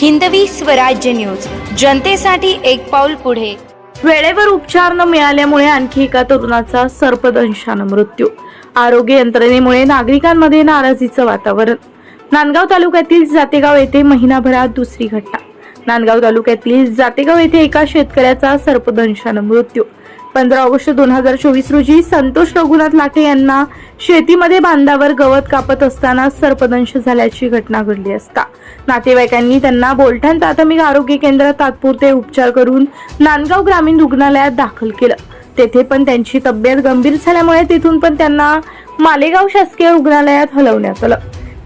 Hindavi Swarajya news. जनतेसाठी एक पाऊल पुढे. वेळेवर उपचार न मिळाल्यामुळे आणखी एका तरुणाचा सर्पदंशानं मृत्यू. आरोग्य यंत्रणेमुळे नागरिकांमध्ये नाराजीचं वातावरण. नांदगाव तालुक्यातील जातेगाव येथे महिनाभरात दुसरी घटना. नांदगाव तालुक्यातील जातेगाव येथे एका शेतकऱ्याचा सर्पदंशानं मृत्यू. पंधरा ऑगस्ट दोन हजार चोवीस रोजी संतोष रघुनाथ लाटे यांना शेतीमध्ये बांधावर गवत कापत असताना सर्पदंश झाल्याची घटना घडली असता. नातेवाईकांनी त्यांना बोलठाण प्राथमिक आरोग्य केंद्रात तात्पुरते उपचार करून नांदगाव ग्रामीण रुग्णालयात दाखल केलं. तेथे पण त्यांची तब्येत गंभीर झाल्यामुळे तिथून पण त्यांना मालेगाव शासकीय रुग्णालयात हलवण्यात आलं.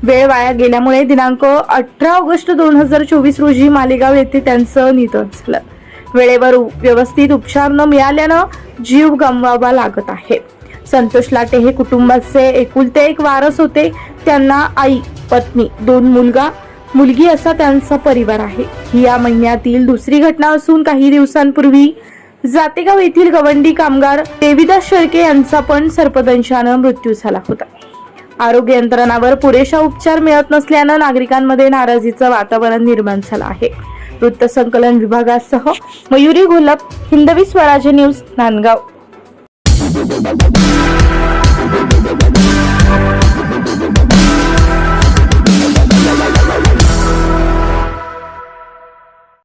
वेळ वाया गेल्यामुळे दिनांक अठरा ऑगस्ट दोन हजार चोवीस रोजी मालेगाव येथे त्यांचं निधन झालं. वेळेवर व्यवस्थित उपचार न मिळाल्यानं जीव गमवावा लागत आहे. संतोष लाटे हे कुटुंबाचे एकुलते एक वारस होते. त्यांना आई पत्नी दोन मुलगा मुलगी असा त्यांचा परिवार आहे. ही या महिन्यातील दुसरी घटना असून काही दिवसांपूर्वी जातेगाव येथील गवंडी कामगार देविदास शेळके यांचा पण सर्पदंशानं मृत्यू झाला होता. आरोग्य यंत्रणावर पुरेशा उपचार मिळत नसल्यानं नागरिकांमध्ये नाराजीचं वातावरण निर्माण झालं आहे. वृत्तसंकलन विभागासह मयुरी घोलप हिंदवी स्वराज्य न्यूज नांदगाव.